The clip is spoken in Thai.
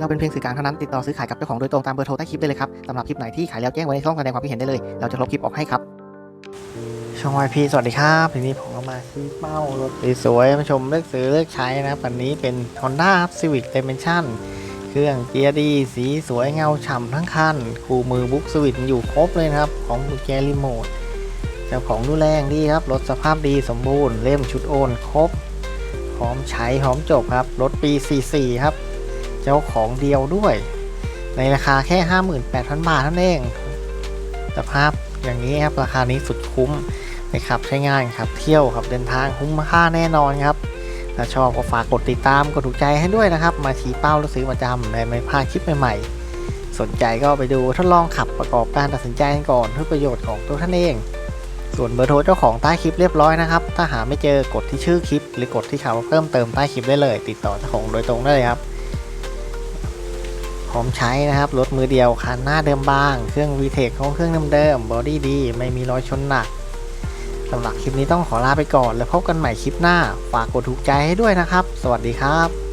เราเป็นเพียงสื่อกลางเท่านั้นติดต่อซื้อขายกับเจ้าของโดยตรงตามเบอร์โทรใต้คลิปได้เลยครับสำหรับคลิปไหนที่ขายแล้วแจ้งไว้ในช่องแสดงความคิดเห็นได้เลย เราจะลบคลิปออกให้ครับ ช่องวายพีสวัสดีครับทีนี้ผมก็มาซื้อเป้ารถสวยๆมาชมเลือกซื้อเลือกใช้นะครับวันนี้เป็น Honda Civic Dimension เครื่องเกียร์ดี สีสวยเงาฉ่ำทั้งคันคู่มือบุ๊กสวิตอยู่ครบเลยนะครับ ของกุญแจรีโมทเจ้าของดูแลงดีครับ รถสภาพดีสมบูรณ์ เล่มชุดโอนครบ พร้อมใช้พร้อมจบครับ รถปี 44 ครับ เจ้าของเดียวด้วย ในราคาแค่ 58,000 บาทเท่านั้นเองสภาพอย่างนี้ครับราคานี้สุดคุ้มไปขับใช้งานครับเที่ยวครับเดินทางคุ้มค่าแน่นอนครับถ้าชอบก็ฝากกดติดตามกดถูกใจให้ด้วยนะครับ มาชี้เป้าแล้วซื้อประจำได้ไม่พลาดคลิปใหม่ๆ สนใจก็ไปดูทดลองขับประกอบการตัดสินใจกันก่อนเพื่อประโยชน์ของตัวท่านเอง ส่วนเบอร์โทรเจ้าของใต้คลิปเรียบร้อยนะครับ ถ้าหาไม่เจอกดที่ชื่อคลิป หรือกดที่คำว่าวเพิ่มเติมใต้คลิปได้เลย ติดต่อเจ้าของโดยตรงได้เลยครับ พร้อมใช้นะครับรถมือเดียวคันหน้าเดิมบาง เครื่องวีเทคของเครื่องเดิมๆบอดี้ดี ไม่มีรอยชนหนักสำหรับคลิปนี้ต้องขอลาไปก่อน แล้วพบกันใหม่คลิปหน้า ฝากกดถูกใจให้ด้วยนะครับ สวัสดีครับ